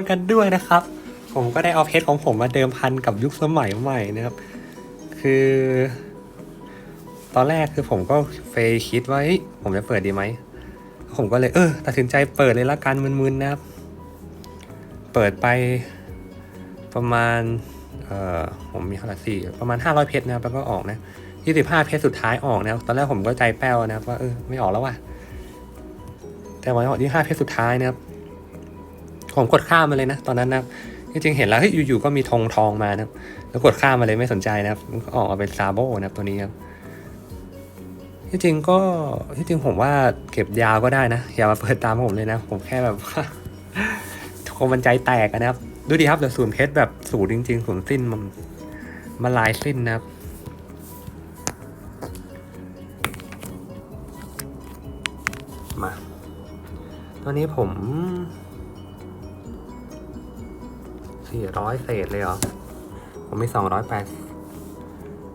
กันด้วยนะครับ ผมก็ได้เอาเพชรของผมมาเดิมพันกับยุคสมัยใหม่นะครับ คือ ตอนแรกคือผมก็เฟยคิดว่าผมจะเปิดดีไหม ผมก็เลยเออตัดสินใจเปิดเลยละกันมึนๆนะครับ เปิดไปประมาณเอ่อผมมีเท่าไหร่สี่ประมาณห้าร้อยเพชรนะครับแล้วก็ออกนะยี่สิบห้าเพชรสุดท้ายออกนะครับตอนแรกผมก็ใจแป้วนะครับว่าเออไม่ออกแล้วว่ะแต่วันออกที่ห้าเพชรสุดท้ายนะครับ ผมกดข้ามมาเลยนะ ตอนนั้นนะจริงๆเห็นแล้วเฮ้ยอยู่ๆก็มีธงทองมานะแล้วกดข้ามมาเลยไม่สนใจนะครับมันก็ออกมาเป็นซาโบนะครับตัวนี้ครับที่จริงก็ที่จริงผมว่าเก็บยาวก็ได้นะ อย่ามาเปิดตามผมเลยนะ ผมแค่แบบว่าคงมันใจแตกนะครับ ดูดิครับเหลือศูนย์เพชรแบบศูนจริงๆศูนย์สิ้นมันมันลายสิ้นนะครับมาตอนนี้ผม สี่ร้อยเศษเลยเหรอ ผมมีสองร้อยแปด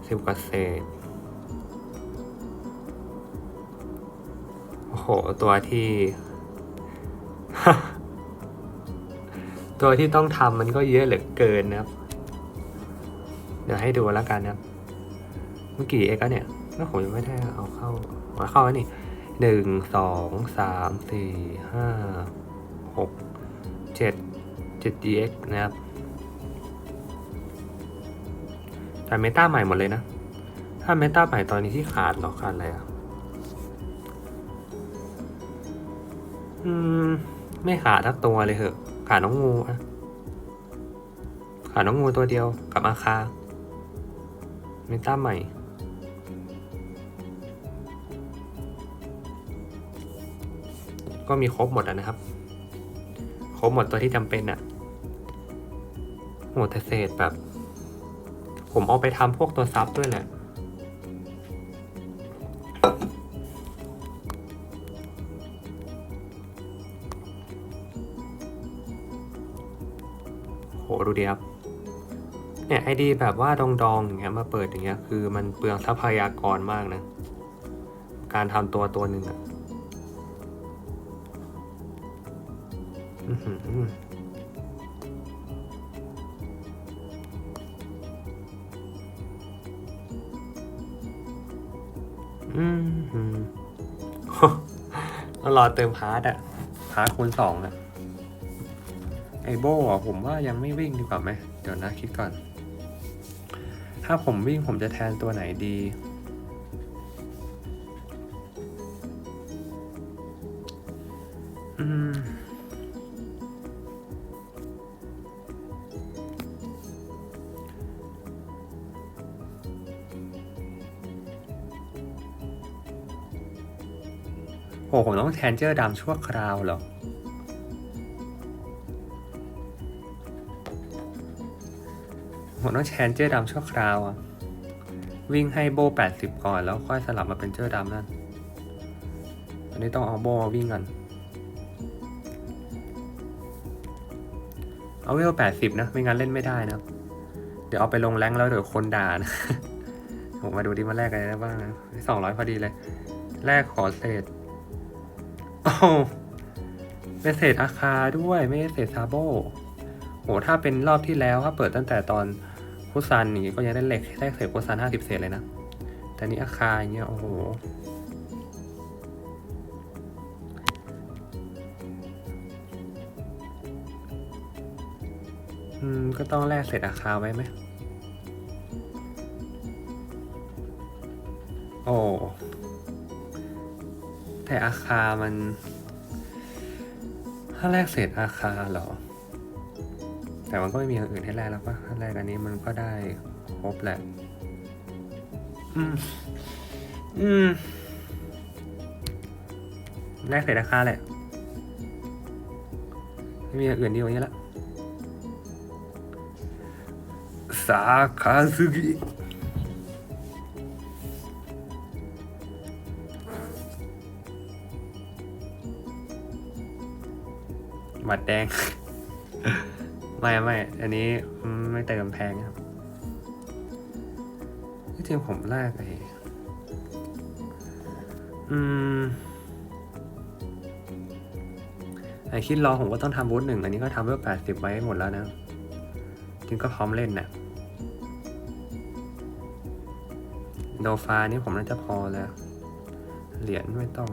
สิบกว่าเศษ โอ้โห ตัวที่ ตัวที่ต้องทำมันก็เยอะเหลือเกินนะครับ เดี๋ยวให้ดูแล้วกันนะครับ เมื่อกี้เอ็กซ์เนี่ยก็ผมยังไม่ได้เอาเข้าเอาเข้านี่หนึ่งสองสามสี่ห้าหกเจ็ดเจ็ด dx นะครับ แต่เมตาใหม่หมดเลยนะ ถ้าเมตาใหม่ตอนนี้ที่ขาดหรอขาดอะไรอะ อืม ไม่ขาดทักตัวเลยเหอะ ขาดน้องงูอะขาดน้องงูตัวเดียวกับอาคา เมตาใหม่ก็มีครบหมดนะครับ ครบหมดตัวที่จำเป็นอะโหแต่เศษแบบ ผมเอาไปทำพวกตัวซับด้วยแหละโหดูดิครับ เนี่ยไอดีแบบว่าดองๆอย่างเงี้ยมาเปิดอย่างเงี้ยคือมันเปลืองทรัพยากรมากนะ การทำตัวตัวหนึ่งอะ ต้องรอเติมพาร์ทอะพาร์ทคูณสองอะไอโบอะผมว่ายังไม่วิ่งดีกว่าไหม เดี๋ยวนะคิดก่อน ถ้าผมวิ่งผมจะแทนตัวไหนดี อืม ผมต้องแทนเจอร์ดำชั่วคราวเหรอ ผมต้องแทนเจอร์ดำชั่วคราวอะวิ่งให้โบแปดสิบก่อนแล้วค่อยสลับมาเป็นเจอร์ดำนั่น อันนี้ต้องเอาโบมาวิ่งกัน เอาเวลแปดสิบนะ ไม่งั้นเล่นไม่ได้นะ เดี๋ยวเอาไปลงแรงแล้วเดี๋ยวคนด่านะผมมาดูดิมาแลกกันได้บ้างนะสองร้อยพอดีเลยแลกขอเศษ อ้าวเป็นเศษอาคาด้วยไม่ใช่เศษซาโบโหถ้าเป็นรอบที่แล้วถ้าเปิดตั้งแต่ตอนคุซันนี่ก็ยังได้เหล็กได้เศษคุซันห้าสิบเศษเลยนะ แต่นี่อาคาอย่างเงี้ยโอ้โหอืม ก็ต้องแลกเศษอาคาไว้ไหม โอ้ อาคามัน ถ้าแลกเศษอาคาเหรอ แต่มันก็ไม่มีอย่างอื่นให้แลกแล้วปะถ้าแลกอันนี้มันก็ได้ครบแหละ อืม อืม แลกเศษอาคาแหละ ไม่มีอย่างอื่นดีกว่านี้ละสาคาซึกิ หมัดแดง ไม่ไม่อันนี้ไม่เติมแพงครับที่จริงผมแรกไออืมไอคิดรอผมก็ต้องทำบูธหนึ่งอันนี้ก็ทำเพื่อแปดสิบไว้หมดแล้วนะจริงก็พร้อมเล่นนะ่ะโดฟานี่ผมน่าจะพอแล้ว เหรียญไม่ต้อง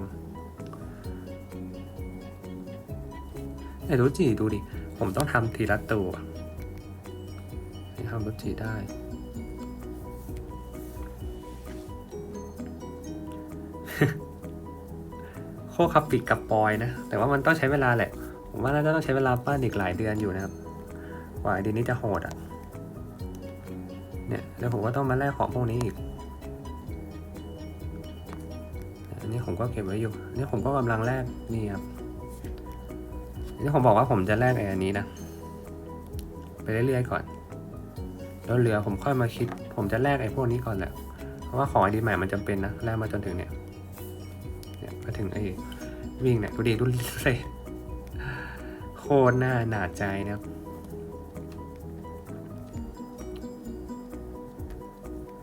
แต่รู้จีดูดิ ผมต้องทำทีละตัวให้ทำรูจีได้ โคคาปิกกับปอยนะ แต่ว่ามันต้องใช้เวลาแหละ ผมว่าน่าจะต้องใช้เวลาปั้นอีกหลายเดือนอยู่นะครับกว่าไอเดียนี้จะโหดอะ เนี่ย แล้วผมก็ต้องมาแลกของพวกนี้อีก อันนี้ผมก็เก็บไว้อยู่ อันนี่ผมก็กำลังแลกนี่ครับ อันนี่ผมบอกว่าผมจะแลกไอ้อันนี้นะ ไปเรื่อยๆก่อน แล้วเหลือผมค่อยมาคิด ผมจะแลกไอ้พวกนี้ก่อนแหละ เพราะว่าของไอดีใหม่มันจำเป็นนะ แลกมาจนถึงเนี่ย เนี่ยมาถึงไอ้วิ่งเนี่ยดูดิดูเศษโคตรหน่าหนาใจนะครับ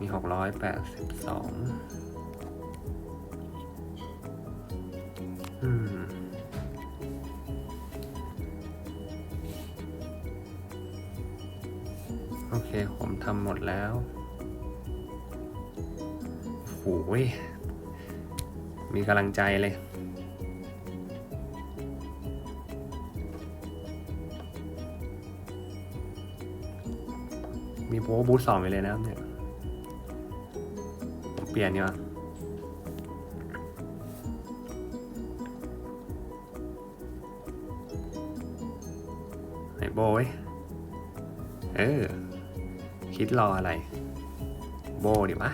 มีหกร้อยแปดสิบสอง โอเค ผมทำหมดแล้วโอ้ยมีกำลังใจเลย มีโบบูทสองไปเลยนะเนี่ยผมเปลี่ยนดีกว่าไหนโบยเออ คิดรออะไร โบดิวะ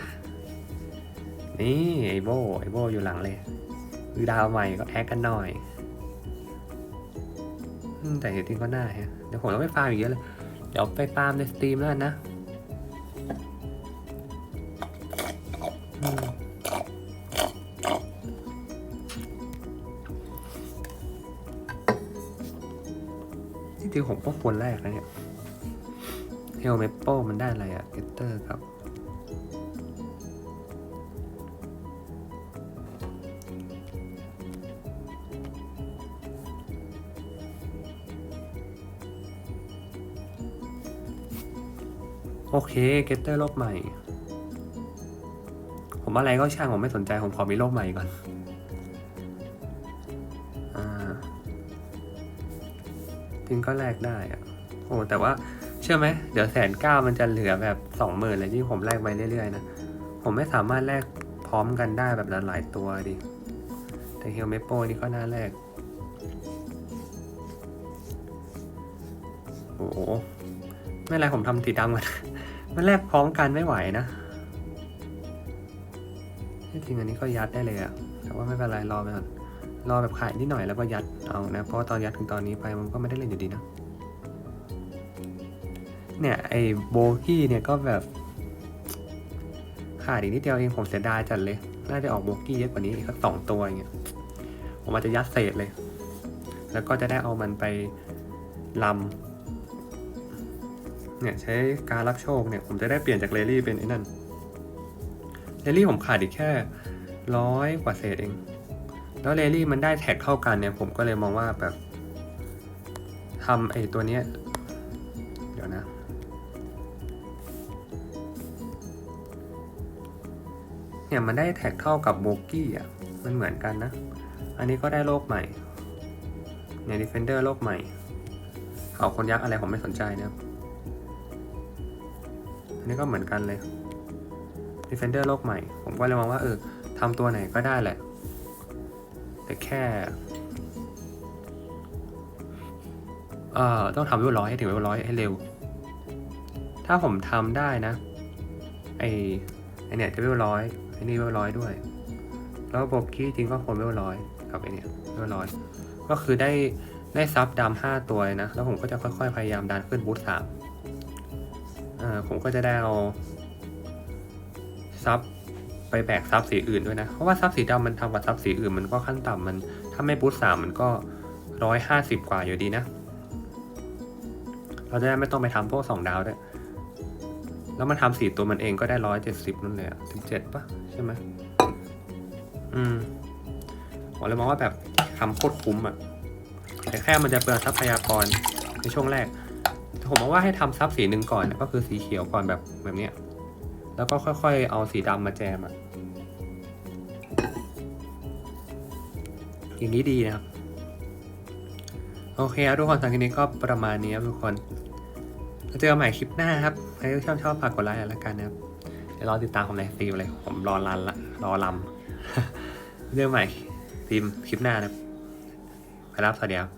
นี่ไอโบไอโบอยู่หลังเลยคือดาวใหม่ก็แอคกันหน่อยแต่จริงๆก็น่าฮะเดี๋ยวผมต้องไปฟาร์มอีกเยอะเลย เดี๋ยวไปฟาร์มในสตรีมแล้วนะอืมจริงผมก็ควรแรกนะเนี่ย เฮลเมปเปิลมันได้อะไรอะเกตเตอร์ครับ โอเคเกตเตอร์โลกใหม่ ผมอะไรก็ช่างผมไม่สนใจ ผมขอมีโลกใหม่ก่อนอ่าจริงก็แลกได้อะโอ้แต่ว่า ชื่อไหมเดี๋ยวแสนเก้ามันจะเหลือแบบสองหมื่นเลยที่ผมแลกไปเรื่อยๆนะ ผมไม่สามารถแลกพร้อมกันได้แบบหลายๆตัวดิ แต่เฮลเมโปนี่ก็น่าแลกโอ้โห ไม่ไรผมทำสีดำก่อนมันแลกพร้อมกันไม่ไหวนะที่จริงอันนี้ก็ยัดได้เลยอะแต่ว่าไม่เป็นไรรอไปก่อนรอแบบขายนิดหน่อยแล้วก็ยัดเอานะ เพราะว่าตอนยัดถึงตอนนี้ไปมันก็ไม่ได้เล่นอยู่ดีนะ เนี่ย ไอ้โบกี้เนี่ยก็แบบ ขาดอีกนิดเดียวเองผมเสียดายจัดเลย น่าจะออกโบกี้เยอะกว่านี้อีกสักสองตัวอย่างเงี้ยผมอาจจะยัดเศษเลย แล้วก็จะได้เอามันไปลำเนี่ยใช้การรับโชคเนี่ย ผมจะได้เปลี่ยนจากเลลี่เป็นไอ้นั่นเลลี่ผมขาดอีกแค่ร้อยกว่าเศษเอง แล้วเลลี่มันได้แท็กเท่ากันเนี่ย ผมก็เลยมองว่าแบบทำไอ้ตัวเนี้ย เดี๋ยวนะ เนี่ยมันได้แท็กเท่ากับโบกี้อะ มันเหมือนกันนะ อันนี้ก็ได้โลกใหม่ เนี่ย Defender โลกใหม่ เขาคนยักษ์อะไรผมไม่สนใจนะครับ อันนี้ก็เหมือนกันเลย Defender โลกใหม่ ผมก็เลยมองว่าเออทำตัวไหนก็ได้แหละ แต่แค่เอ่อต้องทำเวลร้อยให้ถึงเวลร้อยให้เร็ว ถ้าผมทำได้นะ ไอไอเนี่ยจะเวลร้อย อนี่เวลร้อยด้วย แล้วโบกี้จริงก็ควรเวลร้อยกับไอเนี่ยเวลร้อย ก็คือได้ได้ซับดำห้าตัวนะ แล้วผมก็จะค่อยๆพยายามดันขึ้นบูทสามอ่าผมก็จะได้เอาซับไปแบกซับสีอื่นด้วยนะ เพราะว่าซับสีดำมันทำกับซับสีอื่นมันก็ขั้นต่ำมัน ถ้าไม่บูทสามมันก็ร้อยห้าสิบกว่าอยู่ดีนะ เราจะได้ไม่ต้องไปทำพวกสองดาวด้วยแล้วมันทำสี่ตัวมันเองก็ได้ร้อยเจ็ดสิบนั่นเลยอะสิบเจ็ดปะ ช่ไหมอืมผมเลยมองว่าแบบทำโคตรคุ้มอะแต่แค่มันจะเปลืองทรัพยากรในช่วงแรกผมมองว่าให้ทำซับสีหนึ่งก่อนก็คือสีเขียวก่อนแบบแบบเนี้ย แล้วก็ค่อยๆ เอาสีดำมาแจมอะอย่างนี้ดีนะครับ โอเคครับทุกคนสำหรับคลิปนี้ก็ประมาณนี้ครับทุกคนเจอกันใหม่คลิปหน้าครับ ใครที่ชอบชอบฝากกดไลค์หน่อยละกันนะครับ เดี๋ยวรอติดตามผมในสตรีมเลยผมรอรันละรอลำเรื่องใหม่ทีมคลิปหน้านะครับไปรับสวัสดีครับ